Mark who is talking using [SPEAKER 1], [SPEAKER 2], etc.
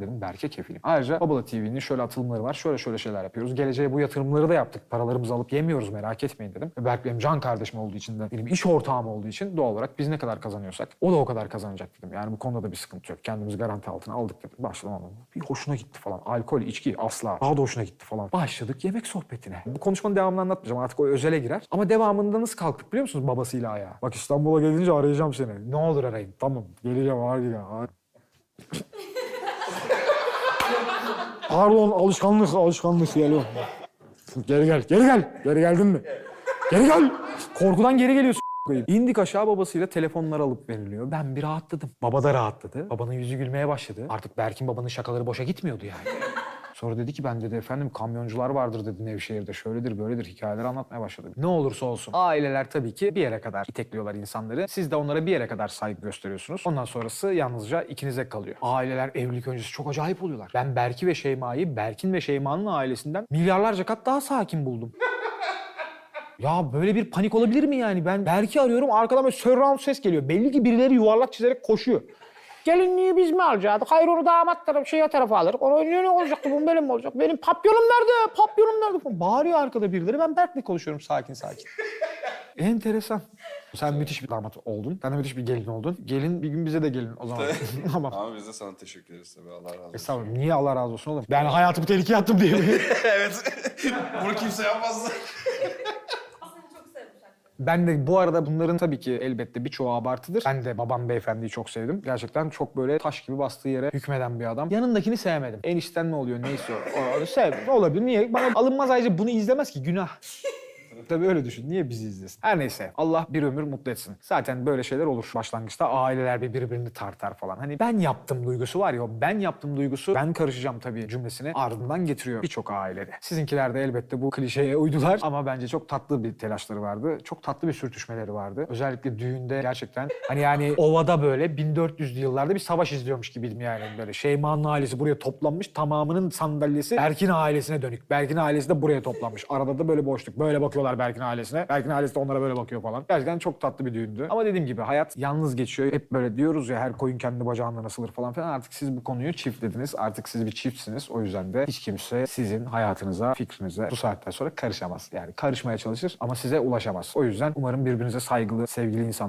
[SPEAKER 1] dedim Berke kefilim. Ayrıca Babala TV'nin şöyle atılımları var. Şöyle şöyle şeyler yapıyoruz. Geleceğe bu yatırımları da yaptık. Paralarımızı alıp yemiyoruz merak etmeyin dedim. Ve Berk benim can kardeşim olduğu için de benim iş ortağım olduğu için doğal olarak biz ne kadar kazanıyorsak o da o kadar kazanacak dedim. Yani bu konuda da bir sıkıntı yok. Kendimizi garanti altına aldık dedim. Başladım ama bir hoşuna gitti falan. Alkol, içki asla. Daha da hoşuna gitti falan. Başladık yemek sohbetine. Bu konuşmanın devamını anlatmayacağım. Artık o özele girer. Ama devamında nasıl kalktık biliyor musunuz babasıyla ayağa? Bak İstanbul'a gelince arayacağım seni. Ne olur arayın. Tamam. Geleceğim hadi ya. Pardon alışkanlık alışkanlık geliyor. Geri gel, geri gel. Geri geldin mi? Geri gel. Korkudan geri geliyorsun. koyayım. İndik aşağı babasıyla telefonlar alıp veriliyor. Ben bir rahatladım. Baba da rahatladı. Babanın yüzü gülmeye başladı. Artık Berk'in babanın şakaları boşa gitmiyordu yani. Sonra dedi ki ben dedi efendim kamyoncular vardır dedi Nevşehir'de şöyledir böyledir hikayeler anlatmaya başladı. Ne olursa olsun aileler tabii ki bir yere kadar itekliyorlar insanları. Siz de onlara bir yere kadar saygı gösteriyorsunuz. Ondan sonrası yalnızca ikinize kalıyor. Aileler evlilik öncesi çok acayip oluyorlar. Ben Berk'i ve Şeyma'yı Berk'in ve Şeyma'nın ailesinden milyarlarca kat daha sakin buldum. Ya böyle bir panik olabilir mi yani? Ben Berk'i arıyorum arkadan böyle surround ses geliyor. Belli ki birileri yuvarlak çizerek koşuyor. Gelinliği biz mi alacaktık? Hayır onu damat tarafı şeye tarafa alır. Onu ne ne olacaktı? Bu benim mi olacak? Benim papyonum nerede? Papyonum nerede? Falan. Bağırıyor arkada birileri. Ben Berk'le konuşuyorum sakin sakin. Enteresan. Sen müthiş bir damat oldun. Sen de müthiş bir gelin oldun. Gelin bir gün bize de gelin o zaman. tamam.
[SPEAKER 2] Ama biz de sana teşekkür ederiz tabii Allah razı olsun.
[SPEAKER 1] Estağfurullah. Niye Allah razı olsun oğlum? Ben hayatımı tehlikeye attım diye mi?
[SPEAKER 2] evet. Bunu kimse yapmaz.
[SPEAKER 3] Seni çok sevmiş hakikaten.
[SPEAKER 1] Ben de bu arada bunların tabii ki elbette birçoğu abartıdır. Ben de babam beyefendiyi çok sevdim. Gerçekten çok böyle taş gibi bastığı yere hükmeden bir adam. Yanındakini sevmedim. Enişten ne oluyor neyse o. o sevdim. Olabilir. Niye? Bana alınmaz ayrıca bunu izlemez ki günah. Tabii öyle düşün. Niye bizi izlesin? Her neyse. Allah bir ömür mutlu etsin. Zaten böyle şeyler olur. Başlangıçta aileler bir birbirini tartar falan. Hani ben yaptım duygusu var ya o ben yaptım duygusu ben karışacağım tabii cümlesini ardından getiriyor birçok ailede. Sizinkiler de elbette bu klişeye uydular ama bence çok tatlı bir telaşları vardı. Çok tatlı bir sürtüşmeleri vardı. Özellikle düğünde gerçekten hani yani ovada böyle 1400'lü yıllarda bir savaş izliyormuş gibiydim yani böyle. Şeyma'nın ailesi buraya toplanmış tamamının sandalyesi Berk'in ailesine dönük. Berk'in ailesi de buraya toplanmış. Arada da böyle boşluk. Böyle bakıyorlar Berk'in ailesine. Berk'in ailesi de onlara böyle bakıyor falan. Gerçekten çok tatlı bir düğündü. Ama dediğim gibi hayat yalnız geçiyor. Hep böyle diyoruz ya her koyun kendi bacağından asılır falan filan. Artık siz bu konuyu çiftlediniz. Artık siz bir çiftsiniz. O yüzden de hiç kimse sizin hayatınıza, fikrinize bu saatten sonra karışamaz. Yani karışmaya çalışır ama size ulaşamaz. O yüzden umarım birbirinize saygılı, sevgili insan